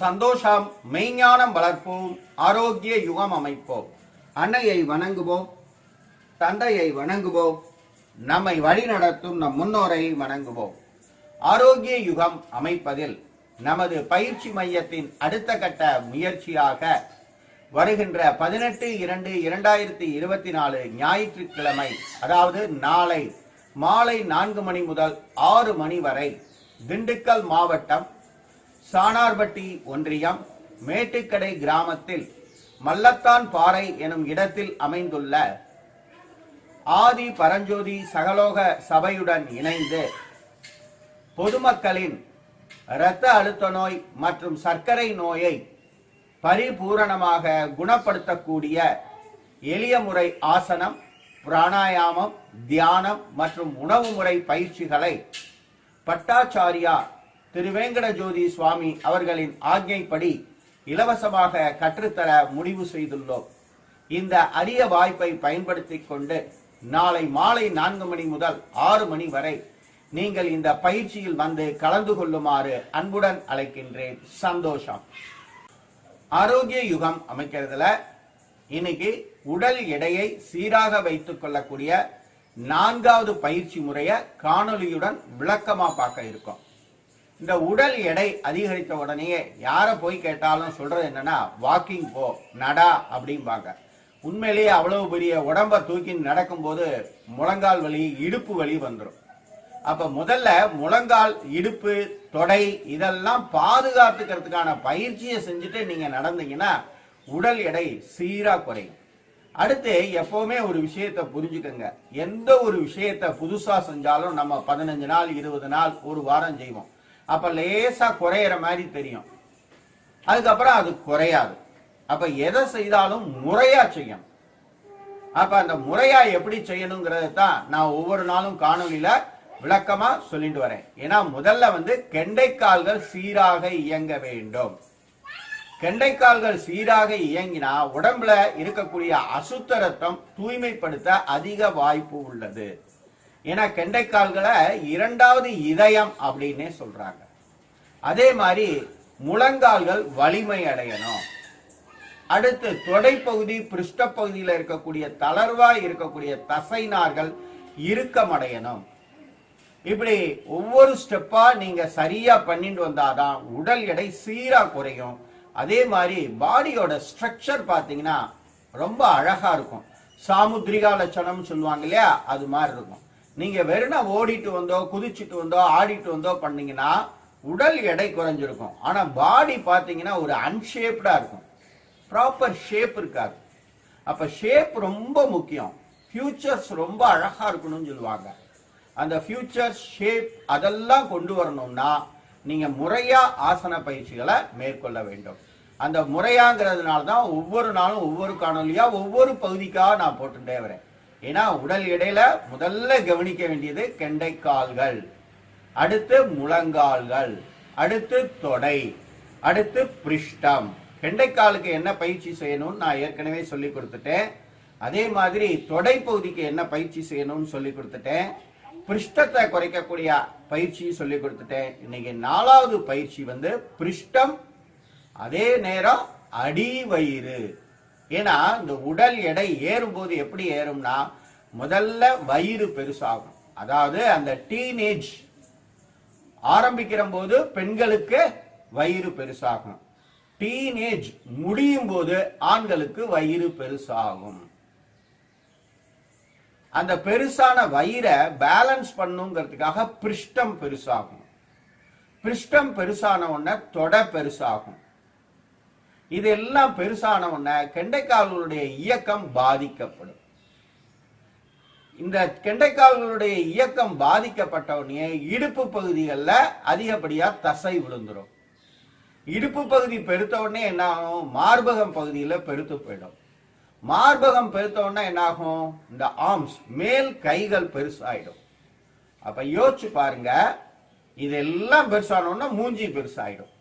சந்தோஷம் மெய்ஞானம் வளர்ப்போம் ஆரோக்கிய யுகம் அமைப்போம். அன்னையை வணங்குவோம் தந்தையை வணங்குவோம் நம்மை வழிநடத்தும் நம் முன்னோரை வணங்குவோம். ஆரோக்கிய யுகம் அமைப்பதில் நமது பயிற்சி மையத்தின் அடுத்த கட்ட முயற்சியாக வருகின்ற பதினெட்டு இரண்டு இரண்டாயிரத்தி இருபத்தி நாலு ஞாயிற்றுக்கிழமை அதாவது நாளை மாலை நான்கு மணி முதல் ஆறு மணி வரை திண்டுக்கல் மாவட்டம் சானார்பட்டி ஒன்றியம் மேட்டுக்கடை கிராமத்தில் மல்லத்தான் பாறை எனும் இடத்தில் அமைந்துள்ள ஆதி பரஞ்சோதி சகலோக சபையுடன் இணைந்து பொதுமக்களின் இரத்த அழுத்த நோய் மற்றும் சர்க்கரை நோயை பரிபூரணமாக குணப்படுத்தக்கூடிய எளிய முறை ஆசனம் பிராணாயாமம் தியானம் மற்றும் உணவு முறை பயிற்சிகளை பட்டாச்சாரியா திருவேங்கட ஜோதி சுவாமி அவர்களின் ஆజ్ఞைப்படி இலவசமாக கற்றுத்தர முடிவு செய்துள்ளோம். இந்த அரிய வாய்ப்பை பயன்படுத்திக் கொண்டு நாளை மாலை நான்கு மணி முதல் ஆறு மணி வரை நீங்கள் இந்த பயிற்சியில் வந்து கலந்து கொள்ளுமாறு அன்புடன் அழைக்கின்றேன். சந்தோஷம். ஆரோக்கிய யுகம் அமைக்கிறதுல இன்னைக்கு உடல் எடையை சீராக வைத்துக் கொள்ளக்கூடிய நான்காவது பயிற்சி முறைய காணொலியுடன் விளக்கமா பார்க்க இருக்கோம். இந்த உடல் எடை அதிகரித்த உடனேயே யாரை போய் கேட்டாலும் சொல்றது என்னன்னா வாக்கிங் போ நடா அப்படிம்பாங்க. உண்மையிலேயே அவ்வளவு பெரிய உடம்ப தூக்கி நடக்கும்போது முழங்கால் வலி இடுப்பு வலி வந்துடும் அப்ப முதல்ல முழங்கால் இடுப்பு தொடை இதெல்லாம் பாதுகாத்துக்கிறதுக்கான பயிற்சியை செஞ்சுட்டு நீங்க நடந்தீங்கன்னா உடல் எடை சீரா குறையும். அடுத்து எப்பவுமே ஒரு விஷயத்த புரிஞ்சுக்கங்க. எந்த ஒரு விஷயத்த புதுசா செஞ்சாலும் நம்ம பதினஞ்சு நாள் இருபது நாள் ஒரு வாரம் செய்வோம். அப்ப லேசா குறையிற மாதிரி தெரியும். அதுக்கப்புறம் அது குறையாது. அப்ப எதை செய்தாலும் முறையா செய்யணும். அப்ப அந்த முறையா எப்படி செய்யணுங்கிறத தான் நான் ஒவ்வொரு நாளும் காணொலியில விளக்கமா சொல்லிட்டு வரேன். ஏன்னா முதல்ல வந்து கெண்டைக்கால்கள் சீராக இயங்க வேண்டும். கெண்டைக்கால்கள் சீராக இயங்கினா உடம்புல இருக்கக்கூடிய அசுத்த ரத்தம் தூய்மைப்படுத்த அதிக வாய்ப்பு உள்ளது. ஏன்னா கெண்டைக்கால்களை இரண்டாவது இதயம் அப்படின்னே சொல்றாங்க. அதே மாதிரி முழங்கால்கள் வலிமை அடையணும். அடுத்து தொடைப்பகுதி பிருஷ்ட பகுதியில் இருக்கக்கூடிய தளர்வா இருக்கக்கூடிய தசை நார்கள் இறுக்கமடையணும். இப்படி ஒவ்வொரு ஸ்டெப்பா நீங்க சரியா பண்ணிட்டு வந்தாதான் உடல் எடை சீரா குறையும். அதே மாதிரி பாடியோட ஸ்ட்ரக்சர் பார்த்தீங்கன்னா ரொம்ப அழகா இருக்கும். சாமுத்ரிகா லட்சணம் சொல்லுவாங்க இல்லையா? அது மாதிரி இருக்கும். நீங்க வெறும்னா ஓடிட்டு வந்தோ குதிச்சுட்டு வந்தோ ஆடிட்டு வந்தோ பண்ணீங்கன்னா உடல் எடை குறைஞ்சிருக்கும். ஆனா பாடி பாத்தீங்கன்னா ஒரு அன்ஷேப்டா இருக்கும். ப்ராப்பர் ஷேப் இருக்காது. அப்ப ஷேப் ரொம்ப முக்கியம். ஃபியூச்சர்ஸ் ரொம்ப அழகா இருக்கணும்னு சொல்லுவாங்க. அந்த ஃபியூச்சர் ஷேப் அதெல்லாம் கொண்டு வரணும்னா நீங்க முறையா ஆசன பயிற்சிகளை மேற்கொள்ள வேண்டும். அந்த முறையாங்கிறதுனால தான் ஒவ்வொரு நாளும் ஒவ்வொரு காணொலியா ஒவ்வொரு பகுதிக்காக நான் போட்டுட்டே வரேன். ஏன்னா உடல் எடையில முதல்ல கவனிக்க வேண்டியது கெண்டைக்கால்கள். அடுத்து முழங்கால்கள். அடுத்து தொடை. அடுத்து பிருஷ்டம். கெண்டைக்காலுக்கு என்ன பயிற்சி செய்யணும்னு நான் ஏற்கனவே சொல்லி கொடுத்துட்டேன். அதே மாதிரி தொடை பகுதிக்கு என்ன பயிற்சி செய்யணும்னு சொல்லி கொடுத்துட்டேன். பிருஷ்டத்தை குறைக்கக்கூடிய பயிற்சி சொல்லி கொடுத்துட்டேன். இன்னைக்கு நாலாவது பயிற்சி வந்து பிருஷ்டம் அதே நேரம் அடி வயிறு ஏன்னா இந்த உடல் எடை ஏறும்போது எப்படி ஏறும்னா முதல்ல வயிறு பெருசாகும். அதாவது அந்த டீனேஜ் ஆரம்பிக்கிற போது பெண்களுக்கு வயிறு பெருசாகும். டீனேஜ் முடியும் போது ஆண்களுக்கு வயிறு பெருசாகும். அந்த பெருசான வயிறை பேலன்ஸ் பண்ணுங்கிறதுக்காக பிருஷ்டம் பெருசாகும். பிருஷ்டம் பெருசான உடனே தொடை பெருசாகும். இதெல்லாம் பெருசான உடனே கெண்டைக்கால்களுடைய இயக்கம் பாதிக்கப்படும். இந்த கெண்டைக்கால்களுடைய இயக்கம் பாதிக்கப்பட்ட உடனே இடுப்பு பகுதிகளில் அதிகப்படியா தசை விழுந்துடும் இடுப்பு பகுதி பெருத்த உடனே என்ன ஆகும் மார்பகம் பகுதியில் பெருத்து போயிடும். மார்பகம் பெருத்த உடனே என்ன ஆகும் இந்த ஆர்ம்ஸ் மேல் கைகள் பெருசாயிடும். அப்ப யோசிச்சு பாருங்க இதெல்லாம் பெருசான உடனே மூஞ்சி பெருசாயிடும்.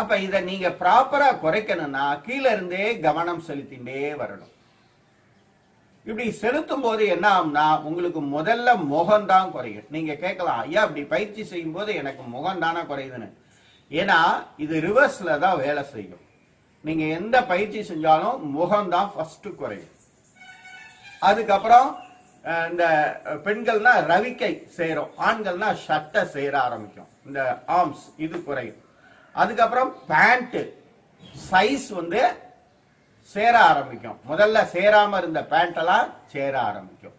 அப்ப இத நீங்க ப்ராப்பரா குறைக்கணும்னா கீழ இருந்தே கவனம் செலுத்திண்டே வரணும். இப்படி செலுத்தும் போது என்ன ஆகும்னா உங்களுக்கு முதல்ல முகம்தான் குறையும். நீங்க கேட்கலாம் ஐயா இப்படி பயிற்சி செய்யும் போது எனக்கு முகம் தானே குறையுதுன்னு? ஏன்னா இது ரிவர்ஸ்ல தான் வேலை செய்யும். நீங்க எந்த பயிற்சி செஞ்சாலும் முகம் தான் ஃபர்ஸ்ட் குறையும். அதுக்கப்புறம் இந்த பெண்கள்னா ரவிக்கை செய்யறோம் ஆண்கள்னா ஷட்டை செய்யற ஆரம்பிக்கும். இந்த ஆர்ம்ஸ் இது குறையும். அதுக்கப்புறம் பேண்ட் சைஸ் வந்து சேர ஆரம்பிக்கும். முதல்ல சேராம இருந்த பேண்ட் எல்லாம் சேர ஆரம்பிக்கும்.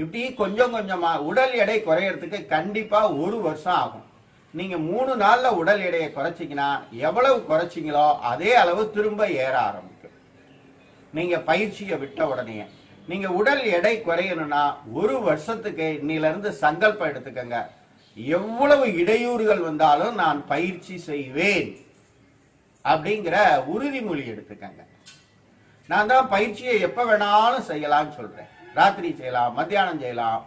இப்படி கொஞ்சம் கொஞ்சமா உடல் எடை குறையறதுக்கு கண்டிப்பா ஒரு வருஷம் ஆகும். நீங்க மூணு நாள்ல உடல் எடையை குறைச்சிங்கன்னா எவ்வளவு குறைச்சிங்களோ அதே அளவு திரும்ப ஏற ஆரம்பிக்கும். நீங்க பயிற்சியை விட்ட உடனே. நீங்க உடல் எடை குறையணும்னா ஒரு வருஷத்துக்கு இன்னில இருந்து சங்கல்பம் எடுத்துக்கங்க. எவ்வளவு இடையூறுகள் வந்தாலும் நான் பயிற்சி செய்வேன் அப்படிங்கிற உறுதிமொழி எடுத்துக்கங்க. நான் தான் பயிற்சியை எப்ப வேணாலும் செய்யலாம்னு சொல்றேன். ராத்திரி செய்யலாம் மத்தியானம் செய்யலாம்.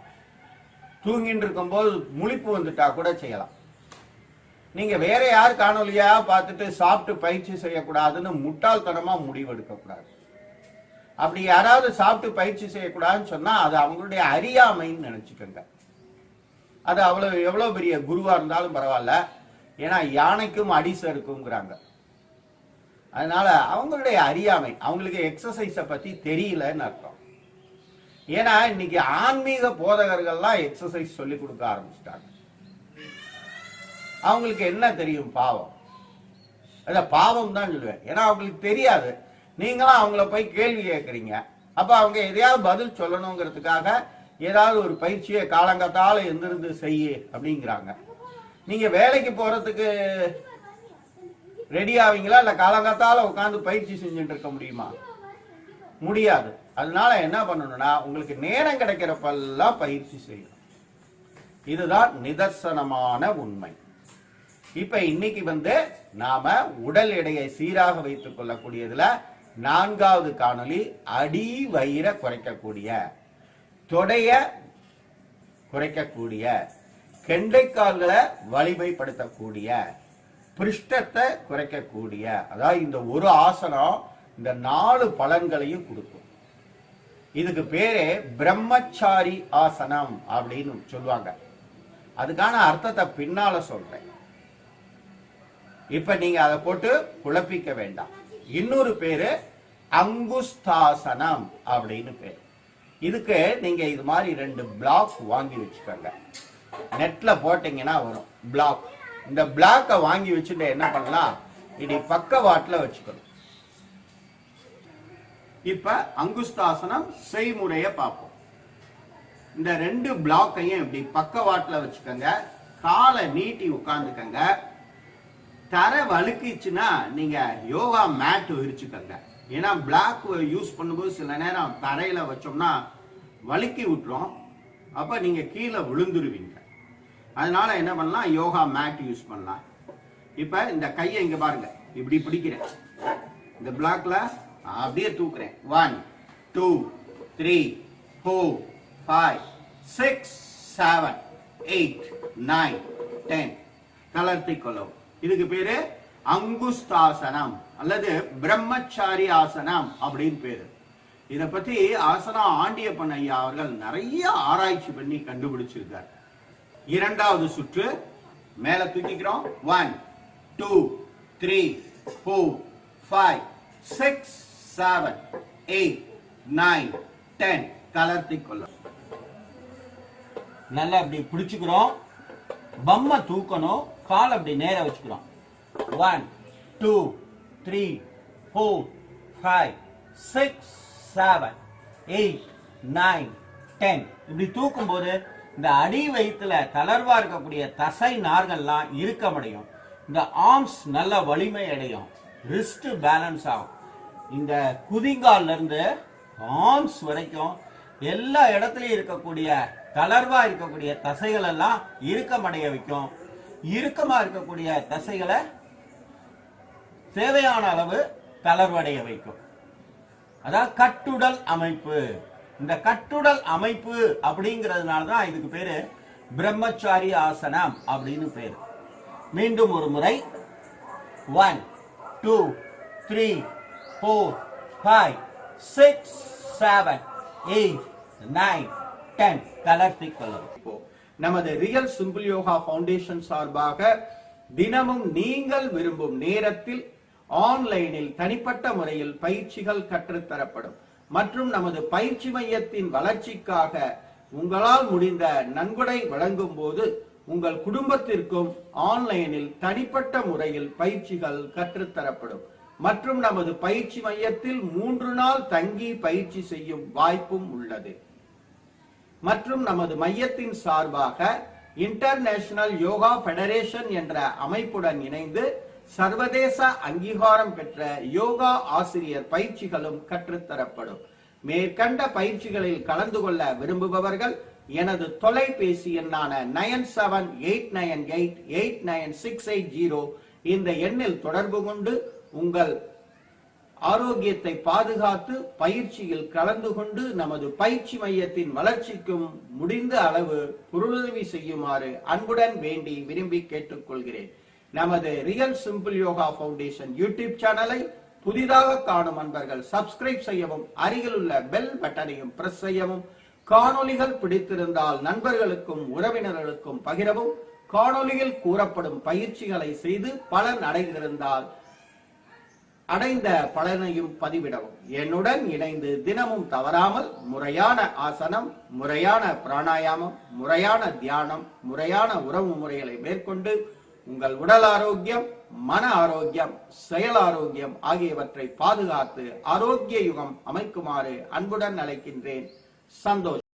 தூங்கிட்டு இருக்கும்போது முழிப்பு வந்துட்டா கூட செய்யலாம். நீங்க வேற யார் காணொலியா பார்த்துட்டு சாப்பிட்டு பயிற்சி செய்யக்கூடாதுன்னு முட்டாள்தனமா முடிவெடுக்க கூடாது அப்படி யாராவது சாப்பிட்டு பயிற்சி செய்யக்கூடாதுன்னு சொன்னா அது அவங்களுடைய அறியாமைன்னு நினச்சிக்கோங்க. அது அவ்வளவு எவ்வளவு பெரிய குருவா இருந்தாலும் பரவாயில்ல. ஏன்னா யானைக்கும் அடிசை இருக்குங்கிறாங்க. அதனால அவங்களுடைய அறியாமை அவங்களுக்கு எக்ஸசைஸை பத்தி தெரியலன்னு அர்த்தம். ஏன்னா இன்னைக்கு ஆன்மீக போதகர்கள்லாம் எக்ஸசைஸ் சொல்லி கொடுக்க ஆரம்பிச்சிட்டாங்க. அவங்களுக்கு என்ன தெரியும்? பாவம். அத பாவம் தான் சொல்லுவேன். ஏன்னா அவங்களுக்கு தெரியாது. நீங்களும் அவங்கள போய் கேள்வி கேட்குறீங்க. அப்போ அவங்க எதையாவது பதில் சொல்லணுங்கிறதுக்காக ஏதாவது ஒரு பயிற்சியை காலங்கத்தால எந்திருந்து செய்யு அப்படிங்கிறாங்க. நீங்க வேலைக்கு போறதுக்கு ரெடி ஆவீங்களா? இல்ல காலங்காத்தால உட்காந்து பயிற்சி செஞ்சுட்டு இருக்க முடியுமா? முடியாது. அதனால என்ன பண்ணணும்னா உங்களுக்கு நேரம் கிடைக்கிறப்பெல்லாம் பயிற்சி செய்யணும். இதுதான் நிதர்சனமான உண்மை. இப்ப இன்னைக்கு வந்து நாம உடல் எடையை சீராக வைத்துக் கொள்ளக்கூடியதுல நான்காவது காணொளி அடி வயிற குறைக்கக்கூடிய தொடைய குறைக்கக்கூடிய கெண்டைக்கால்களை வலிமைப்படுத்தக்கூடிய பிருஷ்டத்தை குறைக்கக்கூடிய அதாவது இந்த ஒரு ஆசனம் இந்த நாலு பலன்களையும் கொடுக்கும். இதுக்கு பேரே பிரம்மச்சாரி ஆசனம் அப்படின்னு சொல்லுவாங்க. அதுக்கான அர்த்தத்தை பின்னால சொல்றேன். இப்ப நீங்க அதை போட்டு குழப்பிக்க வேண்டாம். இன்னொரு பேரு அங்குஸ்தாசனம் அப்படின்னு பேர். இதுக்கு நீங்க இது மாதிரி ரெண்டு பிளாக் வாங்கி வச்சுக்கோங்க. நெட்ல போட்டீங்கன்னா வரும். பிளாக் இந்த பிளாக்கை வாங்கி வச்சுட்டு என்ன பண்ணலாம்? இடி பக்கவாட்டில் வச்சுக்கணும். இப்ப அங்குஸ்தாசனம் செய்முறையை பார்ப்போம். இந்த ரெண்டு பிளாக்கையும் இப்படி பக்கவாட்டில் வச்சுக்கோங்க. காலை நீட்டி உட்காந்துக்கங்க தரை வலுக்குச்சுன்னா நீங்க யோகா மேட் விரிச்சுக்கோங்க. ஏன்னா பிளாக் யூஸ் பண்ணும்போது சில நேரம் தரையில் வச்சோம்னா வழுக்கி விட்டுரும். அப்போ நீங்கள் கீழே விழுந்துருவீங்க. அதனால என்ன பண்ணலாம்? யோகா மேட் யூஸ் பண்ணலாம். இப்போ இந்த கையை இங்கே பாருங்க. இப்படி பிடிக்கிறேன். இந்த பிளாக்ல அப்படியே தூக்குறேன். One two three four five six seven eight nine ten தளர்த்தி கொள்ளவும். இதுக்கு பேரு அங்குஸ்தாசனம் அல்லது பிரம்மச்சாரி ஆசனம் அப்படின்னு பேரு. இத பத்தி ஆசனம் ஆண்டியப்பன் ஐயா அவர்கள் நிறைய ஆராய்ச்சி பண்ணி கண்டுபிடிச்சிருக்கார். இரண்டாவது சுற்று மேல தூக்கிக்கிறோம். One two three four five six seven eight nine ten தளர்த்தி கொள்ளும் நல்லா அப்படி பிடிச்சுக்கிறோம். பம்மை தூக்கணும். கால் அப்படி நேர வச்சுக்கிறோம். One two three four five six seven eight nine ten இப்படி தூக்கும்போது இந்த அடி வயிற்றுல தளர்வா இருக்கக்கூடிய தசை நார்கள்லாம் இறுக்கமடையும் இந்த ஆர்ம்ஸ் நல்ல வலிமை அடையும். ரிஸ்ட் பேலன்ஸ் ஆகும். இந்த குதிங்கால்ல இருந்து ஆர்ம்ஸ் வரைக்கும் எல்லா இடத்துலையும் இருக்கக்கூடிய தளர்வா இருக்கக்கூடிய தசைகள் எல்லாம் இறுக்கமடைய வைக்கும். இறுக்கமா இருக்கக்கூடிய தசைகளை தேவையான அளவு தளர்வடைய வைக்கும். அதாவது கட்டுடல் அமைப்பு. இந்த கட்டுடல் அமைப்பு அப்படிங்கிறதுனால தான் இதுக்கு பேரு பிரம்மச்சாரி ஆசனம் அப்படின்னு பேர். மீண்டும் ஒரு முறை. One two three four five six seven eight nine ten தளர்த்தி கொள்ளவும். நமது ரியல் சிம்பிள் யோகா ஃபவுண்டேஷன் சார்பாக தினமும் நீங்கள் விரும்பும் நேரத்தில் ஆன்லைனில் தனிப்பட்ட முறையில் பயிற்சிகள் கற்றுத்தரப்படும். மற்றும் நமது பயிற்சி மையத்தின் வளர்ச்சிக்காக உங்களால் முடிந்த நன்கொடை வழங்கும் போது உங்கள் குடும்பத்திற்கும் ஆன்லைனில் தனிப்பட்ட முறையில் பயிற்சிகள் கற்றுத்தரப்படும். மற்றும் நமது பயிற்சி மையத்தில் மூன்று நாள் தங்கி பயிற்சி செய்யும் வாய்ப்பும் உள்ளது. மற்றும் நமது மையத்தின் சார்பாக இன்டர்நேஷனல் யோகா ஃபெடரேஷன் என்ற அமைப்புடன் இணைந்து சர்வதேச அங்கீகாரம் பெற்ற யோகா ஆசிரியர் பயிற்சிகளும் கற்றுத்தரப்படும். மேற்கண்ட பயிற்சிகளில் கலந்து கொள்ள விரும்புபவர்கள் எனது தொலைபேசி எண்ணான nine seven eight nine eight eight nine six eight zero இந்த எண்ணில் தொடர்பு கொண்டு உங்கள் ஆரோக்கியத்தை பாதுகாத்து பயிற்சியில் கலந்து கொண்டு நமது பயிற்சி மையத்தின் வளர்ச்சிக்கும் முடிந்த அளவு பொருளுதவி செய்யுமாறு அன்புடன் வேண்டி விரும்பி கேட்டுக்கொள்கிறேன். நமது real simple yoga foundation YouTube சேனலை புதிதாக காணும் அன்பர்கள் சப்ஸ்கிரைப் செய்யவும் அருகிலுள்ள பெல் பட்டனையும் பிரஸ் செய்யவும் காணொளிகள் பிடித்திருந்தால் நண்பர்களுக்கும் உறவினர்களுக்கும் பகிரவும் காணொளியில் கூறப்படும் பயிற்சிகளை செய்து பலன் அடைந்திருந்தால் அடைந்த பலனையும் பதிவிடவும். என்னுடன் இணைந்து தினமும் தவறாமல் முறையான ஆசனம் முறையான பிராணாயாமம் முறையான தியானம் முறையான உறவு முறைகளை மேற்கொண்டு உங்கள் உடல் ஆரோக்கியம் மன ஆரோக்கியம் செயல் ஆரோக்கியம் ஆகியவற்றை பாதுகாத்து ஆரோக்கிய யுகம் அமைக்குமாறு அன்புடன் அழைக்கின்றேன். சந்தோஷ்